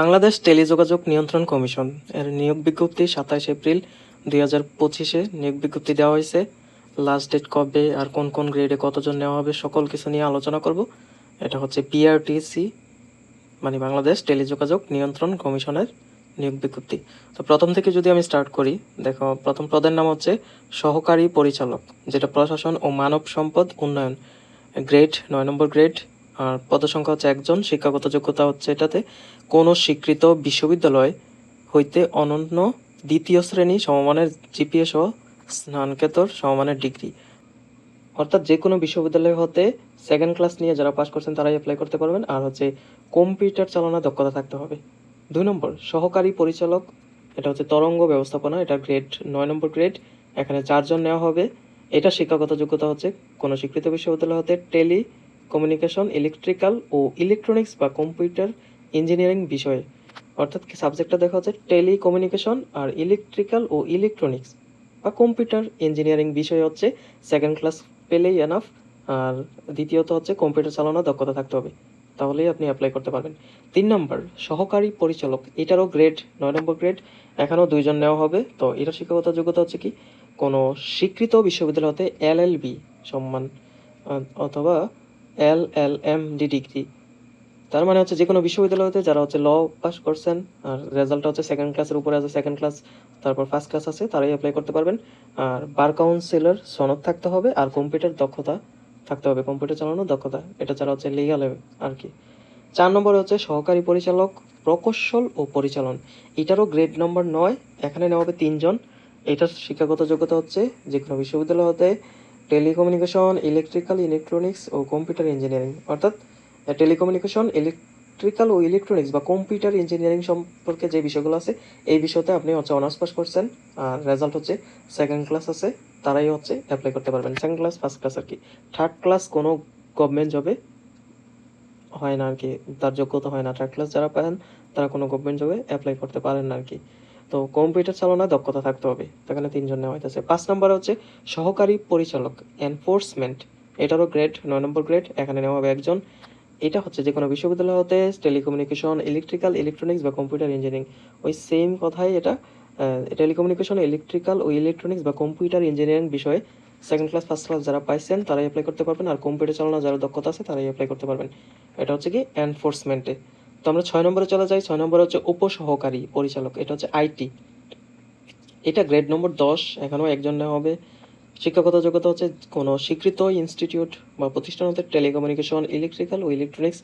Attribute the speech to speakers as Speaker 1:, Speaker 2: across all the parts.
Speaker 1: বাংলাদেশ টেলিযোগাযোগ নিয়ন্ত্রণ কমিশন এর নিয়োগ বিজ্ঞপ্তি সাতাশ এপ্রিল দুই হাজার পঁচিশে নিয়োগ বিজ্ঞপ্তি দেওয়া হয়েছে। লাস্ট ডেট কবে আর কোন কোন গ্রেডে কতজন নেওয়া হবে সকল কিছু নিয়ে আলোচনা করব। এটা হচ্ছে বিআরটিসি মানে বাংলাদেশ টেলিযোগাযোগ নিয়ন্ত্রণ কমিশনের নিয়োগ বিজ্ঞপ্তি। তো প্রথম থেকে যদি আমি স্টার্ট করি, দেখো প্রথম পদের নাম হচ্ছে সহকারী পরিচালক, যেটা প্রশাসন ও মানব সম্পদ উন্নয়ন গ্রেড নয় নম্বর গ্রেড আর পদসংখ্যা হচ্ছে একজন, শিক্ষাগত যোগ্যতা হচ্ছে এটাতে। কোনো স্বীকৃত বিশ্ববিদ্যালয় হইতে অনন্য দ্বিতীয় শ্রেণি সমমানের জিপিএ সহ স্নানকেতর সমমানের ডিগ্রি। অর্থাৎ যে কোনো বিশ্ববিদ্যালয় হতে সেকেন্ড ক্লাস নিয়ে যারা পাস করছেন, তারাই অ্যাপ্লাই করতে পারবেন। আর হচ্ছে কম্পিউটার চালানোর দক্ষতা থাকতে হবে। দুই নম্বর, সহকারী পরিচালক, এটা হচ্ছে তরঙ্গ ব্যবস্থাপনা, এটা গ্রেড নয় নম্বর গ্রেড এখানে চারজন নেওয়া হবে। এটা শিক্ষাগত যোগ্যতা হচ্ছে কোনো স্বীকৃত বিশ্ববিদ্যালয় হতে টেলি কমিউনিকেশন ইলেকট্রিক্যাল ও ইলেকট্রনিক্স বা কম্পিউটার ইঞ্জিনিয়ারিং বিষয়ে। অর্থাৎ সাবজেক্টটা দেখা হচ্ছে টেলিকমিউনিকেশন আর ইলেকট্রিক্যাল ও ইলেকট্রনিক্স বা কম্পিউটার ইঞ্জিনিয়ারিং বিষয় হচ্ছে সেকেন্ড ক্লাস পেলেই এনাফ আর দ্বিতীয়ত হচ্ছে কম্পিউটার চালানোর দক্ষতা থাকতে হবে। তাহলেই আপনি অ্যাপ্লাই করতে পারবেন। তিন নম্বর, সহকারী পরিচালক। এটারও গ্রেড নয় নম্বর গ্রেড এখানেও দুইজন নেওয়া হবে। তো এটার শিক্ষাগত যোগ্যতা হচ্ছে কি? কোনো স্বীকৃত বিশ্ববিদ্যালয় হতে এল এল বি সম্মান অথবা L L M D degree. তার মানে হচ্ছে যে কোনো বিশ্ববিদ্যালয় হতে যারা হচ্ছে ল পাস করছেন, আর রেজাল্টটা হচ্ছে সেকেন্ড ক্লাসের উপরে আছে সেকেন্ড ক্লাস তারপর ফার্স্ট ক্লাস আছে, তারাই অ্যাপ্লাই করতে পারবেন। আর বার কাউন্সিলর সনদ থাকতে হবে, আর কম্পিউটার দক্ষতা থাকতে হবে কম্পিউটার চালানোর দক্ষতা। এটা ছাড়া হচ্ছে লিগাল আর কি। চার নম্বরে হচ্ছে সহকারী পরিচালক, প্রকৌশল ও পরিচালন। এটারও গ্রেড নম্বর নয়, এখানে নেওয়া হবে তিনজন। এটার শিক্ষাগত যোগ্যতা হচ্ছে যে কোনো বিশ্ববিদ্যালয় হতে টেলিকমিউনিকেশন, ইলেকট্রিক্যাল ইলেকট্রনিক্স ও কম্পিউটার ইঞ্জিনিয়ারিং। অর্থাৎ টেলিকমিউনিকেশন, ইলেকট্রিক্যাল ও ইলেকট্রনিক্স বা কম্পিউটার ইঞ্জিনিয়ারিং সম্পর্কে যে বিষয়গুলো আছে, এই বিষয়তে আপনি হচ্ছে অনার্স পাস করছেন। আর রেজাল্ট হচ্ছে সেকেন্ড ক্লাস আছে, তারাই হচ্ছে অ্যাপ্লাই করতে পারবেন। সেকেন্ড ক্লাস ফার্স্ট ক্লাস আর কি। থার্ড ক্লাস কোনো গভর্নমেন্ট জবে হয় না আর কি, তার যোগ্যতা হয় না। থার্ড ক্লাস যারা পান, তারা কোনো গভর্নমেন্ট জবে অ্যাপ্লাই করতে পারেন না আর কি। তো কম্পিউটার চালানোর দক্ষতা থাকতে হবে। এখানে তিনজন নেওয়া হইতেছে। পাঁচ নম্বর হচ্ছে সহকারী পরিচালক এনফোর্সমেন্ট এটারও গ্রেড নয় নম্বর গ্রেড এখানে নেওয়া হবে একজন। এটা হচ্ছে যে কোনো বিশ্ববিদ্যালয় হতে টেলিকমিউনিকেশন ইলেকট্রিক্যাল ইলেকট্রনিক্স বা কম্পিউটার ইঞ্জিনিয়ারিং ওই সেম কথাই এটা টেলিকমিউনিকেশন ইলেকট্রিক্যাল ও ইলেকট্রনিক্স বা কম্পিউটার ইঞ্জিনিয়ারিং বিষয়ে সেকেন্ড ক্লাস ফার্স্ট ক্লাস যারা পাইছেন, তারাই অ্যাপ্লাই করতে পারবেন। আর কম্পিউটার চালানো যারা দক্ষতা আছে, তারাই অ্যাপ্লাই করতে পারবেন। এটা হচ্ছে কি এনফোর্সমেন্টে তো আমরা ছয় নম্বরে চলে যাই। ছয় নম্বরে হচ্ছে উপসহকারী পরিচালক, এটা হচ্ছে আইটি। এটা গ্রেড নম্বর দশ, এখানেও একজন হবে। শিক্ষাগত যোগ্যতা হচ্ছে কোনো স্বীকৃত ইনস্টিটিউট বা প্রতিষ্ঠান হতে টেলিকমিউনিকেশন, ইলেকট্রিক্যাল ও ইলেকট্রনিক্স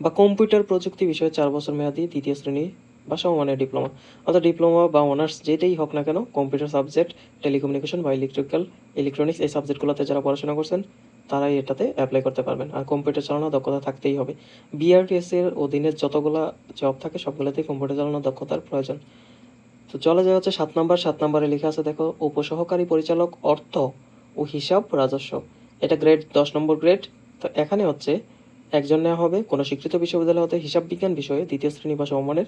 Speaker 1: বা কম্পিউটার প্রযুক্তি বিষয়ে চার বছর মেয়াদী দ্বিতীয় শ্রেণি বা সমমানের ডিপ্লোমা। অর্থাৎ ডিপ্লোমা বা অনার্স যেটাই হোক না কেন, কম্পিউটার সাবজেক্ট, টেলিকমিউনিকেশন বা ইলেকট্রিক্যাল, ইলেকট্রনিক্স এই সাবজেক্টগুলোতে যারা পড়াশোনা করছেন তারাই এটাতে অ্যাপ্লাই করতে পারবেন। আর কম্পিউটার চালানোর দক্ষতা থাকতেই হবে। বিআরটিএস এর অধীনে যতগুলা জব থাকে, সবগুলোতেই কম্পিউটার চালানোর দক্ষতার প্রয়োজন। তো চলে যাওয়া হচ্ছে সাত নাম্বার। সাত নাম্বারে লেখা আছে, দেখো, উপসহকারী পরিচালক অর্থ ও হিসাব রাজস্ব। এটা গ্রেড দশ নম্বর গ্রেড তো এখানে হচ্ছে একজন নেওয়া হবে, কোনো স্বীকৃত বিশ্ববিদ্যালয় হতে হিসাব বিজ্ঞান বিষয়ে দ্বিতীয় শ্রেণি বা সমমানের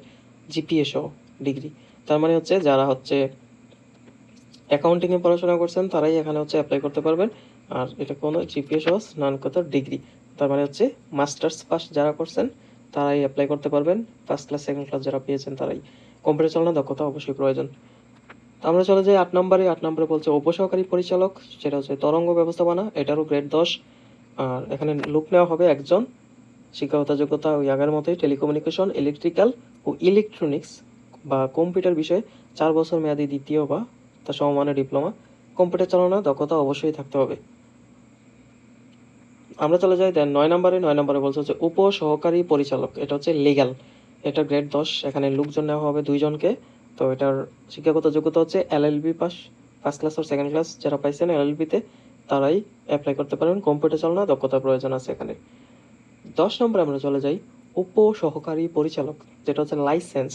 Speaker 1: জিপিএ সহ ডিগ্রি। তার মানে হচ্ছে, যারা হচ্ছে অ্যাকাউন্টিংয়ে পড়াশোনা করছেন, তারাই এখানে হচ্ছে অ্যাপ্লাই করতে পারবেন। আর এটা কোনো জিপিএ সহ স্নানকতার ডিগ্রি তার মানে হচ্ছে মাস্টার্স পাস যারা করছেন, তারাই অ্যাপ্লাই করতে পারবেন। ফার্স্ট ক্লাস সেকেন্ড ক্লাস যারা পেয়েছেন, তারাই। কম্পিউটার চালানোর দক্ষতা অবশ্যই প্রয়োজন। আমরা চলে যাই আট নম্বরে। আট নম্বরে বলছে উপসহকারী পরিচালক, সেটা হচ্ছে তরঙ্গ ব্যবস্থাপনা, এটারও গ্রেড দশ। আর এখানে লুক নেওয়া হবে একজন। শিক্ষাগত যোগ্যতা ওই আগের মতোই টেলিকমিউনিকেশন ইলেকট্রিক্যাল ও ইলেকট্রনিক্স বা কম্পিউটার বিষয়ে চার বছর মেয়াদি দ্বিতীয় বা তার সমমানের ডিপ্লোমা কম্পিউটার চালানোর দক্ষতা অবশ্যই থাকতে হবে। আমরা চলে যাই দেন নয় নম্বরে নয় নম্বরে বলছে হচ্ছে উপ সহকারী পরিচালক, এটা হচ্ছে লিগ্যাল এটা গ্রেড দশ, এখানে লোকজন নেওয়া হবে দুইজনকে, তো এটার শিক্ষাগত যোগ্যতা হচ্ছে এলএলবি পাস ফার্স্ট ক্লাস আর সেকেন্ড ক্লাস যারা পাইছেন এলএলবিতে তারাই অ্যাপ্লাই করতে পারবেন কম্পিউটার চালানো, দক্ষতার প্রয়োজন আছে এখানে। দশ নম্বরে আমরা চলে যাই উপ সহকারী পরিচালক, যেটা হচ্ছে লাইসেন্স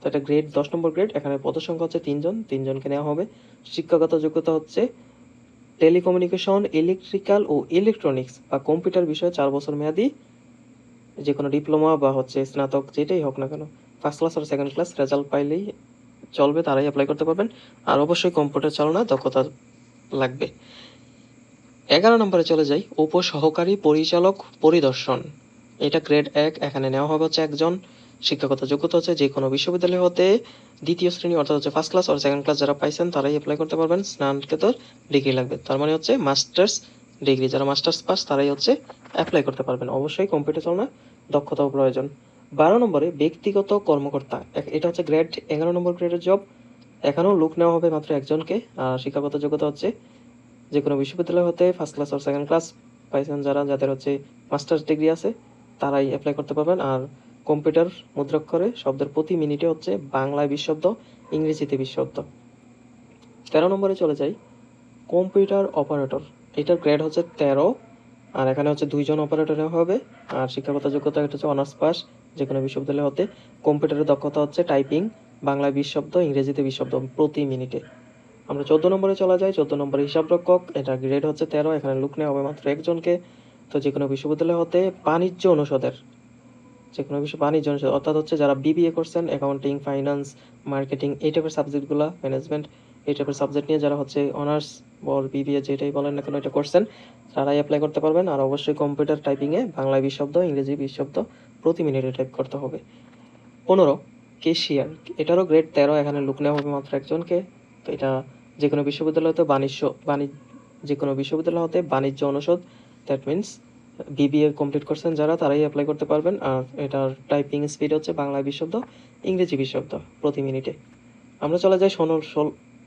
Speaker 1: তো এটা গ্রেড দশ নম্বর গ্রেড এখানে পদসংখ্যা হচ্ছে তিনজন, তিনজনকে নেওয়া হবে, শিক্ষাগত যোগ্যতা হচ্ছে টেলিকমিউনিকেশন, ইলেকট্রিক্যাল ও ইলেকট্রনিক্স বা কম্পিউটার বিষয়ে চার বছর মেয়াদি যে কোনো ডিপ্লোমা বা হচ্ছে স্নাতক যেটাই হোক না কেন ফার্স্ট ক্লাস আর সেকেন্ড ক্লাস রেজাল্ট পাইলেই চলবে, তারাই অ্যাপ্লাই করতে পারবেন। আর অবশ্যই কম্পিউটার চালানোর দক্ষতা লাগবে। এগারো নম্বরে চলে যাই উপ সহকারী পরিচালক পরিদর্শন। এটা গ্রেড এক, এখানে নেওয়া হবে হচ্ছে একজন। শিক্ষাগত যোগ্যতা হচ্ছে যে কোনো বিশ্ববিদ্যালয় হতে দ্বিতীয় শ্রেণি অর্থাৎ হচ্ছে ফার্স্ট ক্লাস আর সেকেন্ড ক্লাস যারা পাইছেন, তারাই অ্যাপ্লাই করতে পারবেন। স্নাতকোত্তর ডিগ্রি লাগবে। তার মানে হচ্ছে মাস্টার্স ডিগ্রি যারা মাস্টার্স পাস তারাই হচ্ছে অ্যাপ্লাই করতে পারবেন। অবশ্যই কম্পিউটার চালনা দক্ষতাও প্রয়োজন। বারো নম্বরে ব্যক্তিগত কর্মকর্তা। এটা হচ্ছে গ্রেড এগারো নম্বর গ্রেডের জব এখানেও লুক নেওয়া হবে মাত্র একজনকে। আর শিক্ষাগত যোগ্যতা হচ্ছে যে কোনো বিশ্ববিদ্যালয় হতে ফার্স্ট ক্লাস আর সেকেন্ড ক্লাস পাইছেন যারা, যাদের হচ্ছে মাস্টার্স ডিগ্রি আছে, তারাই অ্যাপ্লাই করতে পারবেন। আর কম্পিউটার মুদ্রাক্ষরে শব্দের প্রতি মিনিটে হচ্ছে বাংলায় বিশ শব্দ ইংরেজিতে বিশ শব্দ তেরো নম্বরে চলে যাই। Computer operator. এটার গ্রেড হচ্ছে তেরো, আর এখানে হচ্ছে দুইজন অপারেটর হবে, আর শিক্ষাগত যোগ্যতা এটা হচ্ছে অনার্স পাস যে কোনো বিশ্ববিদ্যালয় হতে। কম্পিউটারের দক্ষতা হচ্ছে টাইপিং, বাংলায় বিশ শব্দ ইংরেজিতে বিশ শব্দ প্রতি মিনিটে। আমরা চোদ্দ নম্বরে চলে যাই। চোদ্দ নম্বরে হিসাবরক্ষক। এটা গ্রেড হচ্ছে তেরো, এখানে লুক নেওয়া হবে মাত্র একজনকে। তো যে কোনো বিশ্ববিদ্যালয় হতে বাণিজ্য অনুষদের যে কোনো বিষয়, বাণিজ্য অনুষদ, অর্থাৎ হচ্ছে যারা বিবিএ করছেন অ্যাকাউন্টিং ফাইন্যান্স মার্কেটিং এই টাইপের সাবজেক্টগুলো ম্যানেজমেন্ট এই টাইপের সাবজেক্ট নিয়ে যারা হচ্ছে অনার্স বল বিবিএ যেটাই বলেন না কেন এটা করছেন, তারাই অ্যাপ্লাই করতে পারবেন। আর অবশ্যই কম্পিউটার টাইপিংয়ে বাংলায় বিশ শব্দ, ইংরেজি বিশ শব্দ প্রতি মিনিটে টাইপ করতে হবে। পনেরো কেশিয়ার এটারও গ্রেড তেরো, এখানে লুক নেওয়া হবে মাত্র একজনকে। তো এটা যে কোনো বিশ্ববিদ্যালয় হতে বাণিজ্য বাণিজ্য যে কোনো বিশ্ববিদ্যালয় হতে বাণিজ্য অনুষদ দ্যাট মিনস বিবিএ কমপ্লিট করছেন যারা, তারাই অ্যাপ্লাই করতে পারবেন। আর এটার টাইপিং স্পিড হচ্ছে বাংলা বিশ শব্দ ইংরেজি বিশ শব্দ প্রতি মিনিটে। আমরা চলে যাই ষোলো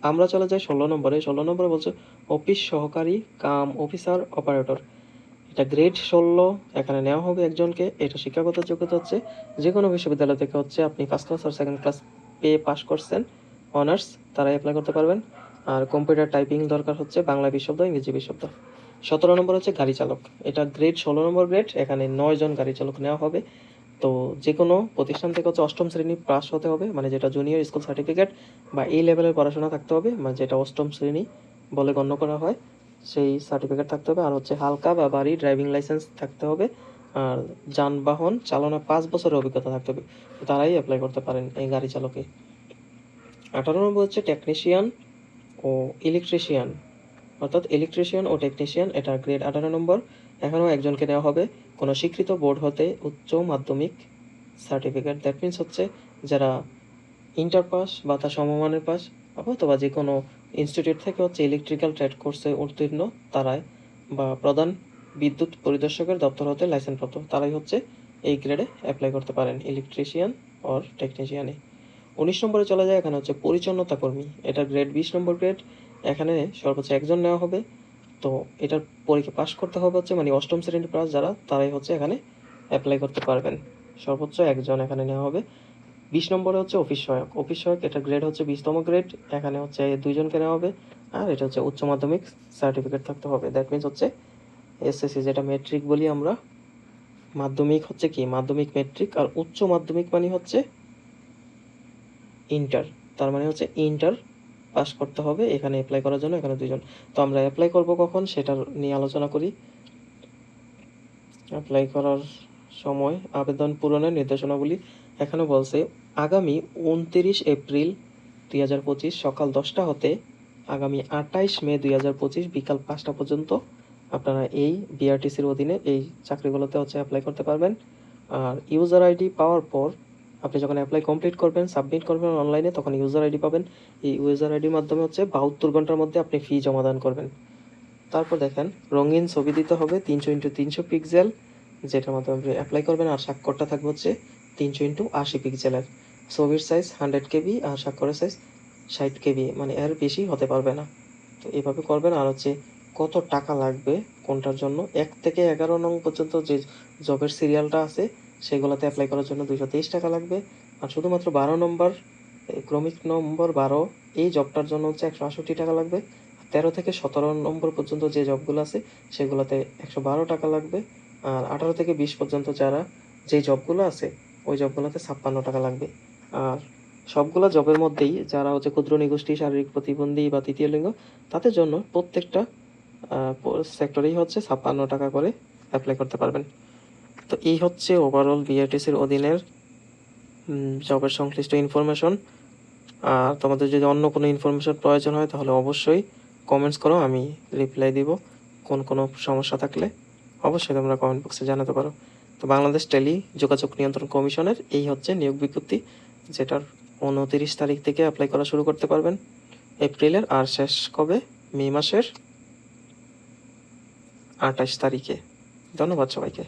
Speaker 1: আমরা চলে যাই ষোলো নম্বরে। ষোলো নম্বরে বলছে, অফিস সহকারী কাম অফিসার অপারেটর। এটা গ্রেড ষোলো, এখানে নেওয়া হবে একজনকে। এটা শিক্ষাগত যোগ্যতা হচ্ছে যে কোনো বিশ্ববিদ্যালয় থেকে হচ্ছে আপনি ফার্স্ট ক্লাস আর সেকেন্ড ক্লাস পেয়ে পাস করছেন। অনার্স তারাই অ্যাপ্লাই করতে পারবেন। আর কম্পিউটার টাইপিং দরকার হচ্ছে বাংলা বিশ শব্দ ইংরেজি বিশ শব্দ সতেরো নম্বর হচ্ছে গাড়ি চালক। এটা গ্রেড ষোলো নম্বর গ্রেড এখানে নয় জন গাড়ি চালক নেওয়া হবে। তো যে কোনো প্রতিষ্ঠান থেকে হচ্ছে অষ্টম শ্রেণি পাস হতে হবে মানে যেটা জুনিয়র স্কুল সার্টিফিকেট বা এই লেভেলের পড়াশোনা থাকতে হবে মানে যেটা অষ্টম শ্রেণি বলে গণ্য করা হয়, সেই সার্টিফিকেট থাকতে হবে। আর হচ্ছে হালকা বা বাড়ি ড্রাইভিং লাইসেন্স থাকতে হবে। আর যানবাহন চালনা পাঁচ বছরের অভিজ্ঞতা থাকতে হবে। তারাই অ্যাপ্লাই করতে পারেন এই গাড়ি চালকে। আঠারো নম্বর হচ্ছে টেকনিশিয়ান ও ইলেকট্রিশিয়ান অর্থাৎ ইলেকট্রিশিয়ান ও টেকনিশিয়ান এটা গ্রেড আঠারো নম্বর। এখানেও একজনকে নেওয়া হবে। কোনো স্বীকৃত বোর্ড হতে উচ্চ মাধ্যমিক সার্টিফিকেট দ্যাট মিনস হচ্ছে যারা ইন্টার পাস বা তার সমমানের পাস অথবা যে কোনো ইনস্টিটিউট থেকে হচ্ছে ইলেকট্রিক্যাল ট্রেড কোর্সে উত্তীর্ণ তারাই বা প্রধান বিদ্যুৎ পরিদর্শকের দপ্তর হতে লাইসেন্স প্রাপ্ত তারাই হচ্ছে এই গ্রেডে অ্যাপ্লাই করতে পারেন ইলেকট্রিশিয়ান অর টেকনিশিয়ানে উনিশ নম্বরে চলে যায় এখানে হচ্ছে পরিচ্ছন্নতা কর্মী। এটা গ্রেড বিশ নম্বর গ্রেড এখানে সর্বোচ্চ একজন নেওয়া হবে। তো এটার পরীক্ষা পাস করতে হবে হচ্ছে মানে অষ্টম শ্রেণির পাস যারা, তারাই হচ্ছে এখানে অ্যাপ্লাই করতে পারবেন। সর্বোচ্চ একজন এখানে নেওয়া হবে। বিশ নম্বরে হচ্ছে অফিস সহায়ক। অফিস সহায়ক, এটা গ্রেড হচ্ছে বিশতম গ্রেড এখানে হচ্ছে দুইজনকে নেওয়া হবে। আর এটা হচ্ছে উচ্চ মাধ্যমিক সার্টিফিকেট থাকতে হবে। দ্যাট মিনস হচ্ছে এসএসসি যেটা মেট্রিক বলি আমরা, মাধ্যমিক হচ্ছে কি? মাধ্যমিক মেট্রিক আর উচ্চ মাধ্যমিক মানে হচ্ছে ইন্টার তার মানে হচ্ছে ইন্টার পাস করতে হবে, এখানে অ্যাপ্লাই করার জন্য এখানে দুইজন। তো আমরা অ্যাপ্লাই করব কখন সেটা নিয়ে আলোচনা করি। অ্যাপ্লাই করার সময় আবেদন পূরণের নির্দেশনাগুলি এখানে বলছে, আগামী উনত্রিশ এপ্রিল দুই হাজার পঁচিশ সকাল দশটা হতে আগামী আঠাইশ মে দুই হাজার পঁচিশ বিকাল পাঁচটা পর্যন্ত আপনারা এই বিআরটিসির অধীনে এই চাকরিগুলোতে হচ্ছে অ্যাপ্লাই করতে পারবেন। আর ইউজার আইডি পাওয়ার পর আপনি যখন অ্যাপ্লাই কমপ্লিট করবেন সাবমিট করবেন অনলাইনে তখন ইউজার আইডি পাবেন। এই ইউজার আইডির মাধ্যমে হচ্ছে বাহাত্তর ঘণ্টার মধ্যে আপনি ফি জমা দান করবেন। তারপর দেখেন, রঙিন ছবি দিতে হবে তিনশো ইন্টু তিনশো পিক্সেল যেটার মাধ্যমে আপনি অ্যাপ্লাই করবেন, আর স্বাক্ষরটা থাকবে হচ্ছে তিনশো ইন্টু আশি পিক্সেলের ছবির সাইজ হান্ড্রেড কেবি আর স্বাক্ষরের সাইজ ষাট কেবি মানে এর বেশি হতে পারবে না। তো এভাবে করবেন, আর হচ্ছে কত টাকা লাগবে, কোনটার জন্য? এক থেকে এগারো নং পর্যন্ত যে জবের সিরিয়ালটা আছে সেগুলোতে অ্যাপ্লাই করার জন্য দুইশো তেইশ টাকা লাগবে। আর শুধুমাত্র বারো নম্বর ক্রমিক নম্বর বারো, এই জবটার জন্য হচ্ছে একশো আষট্টি টাকা লাগবে। তেরো থেকে সতেরো নম্বর পর্যন্ত যে জবগুলো আছে, সেগুলোতে একশো বারো টাকা লাগবে। আর আঠারো থেকে বিশ পর্যন্ত যারা যে জবগুলো আছে, ওই জবগুলোতে ছাপ্পান্ন টাকা লাগবে। আর সবগুলো জবের মধ্যেই যারা হচ্ছে ক্ষুদ্র নিগোষ্ঠী, শারীরিক প্রতিবন্ধী বা তৃতীয় লিঙ্গ, তাদের জন্য প্রত্যেকটা সেক্টরেই হচ্ছে ছাপ্পান্ন টাকা করে অ্যাপ্লাই করতে পারবেন। তো এই হচ্ছে ওভারঅল বিআরটিসির অধীনের জবের সংশ্লিষ্ট ইনফরমেশন আর তোমাদের যদি অন্য কোনো ইনফরমেশন প্রয়োজন হয়, তাহলে অবশ্যই কমেন্টস করো, আমি রিপ্লাই দিব। কোন কোনো সমস্যা থাকলে অবশ্যই তোমরা কমেন্ট বক্সে জানাতে পারো। তো বাংলাদেশ টেলি যোগাযোগ নিয়ন্ত্রণ কমিশনের এই হচ্ছে নিয়োগ বিজ্ঞপ্তি, যেটার উনতিরিশ তারিখ থেকে অ্যাপ্লাই করা শুরু করতে পারবেন এপ্রিলের, আর শেষ কবে? মে মাসের আঠাশ তারিখে। ধন্যবাদ সবাইকে।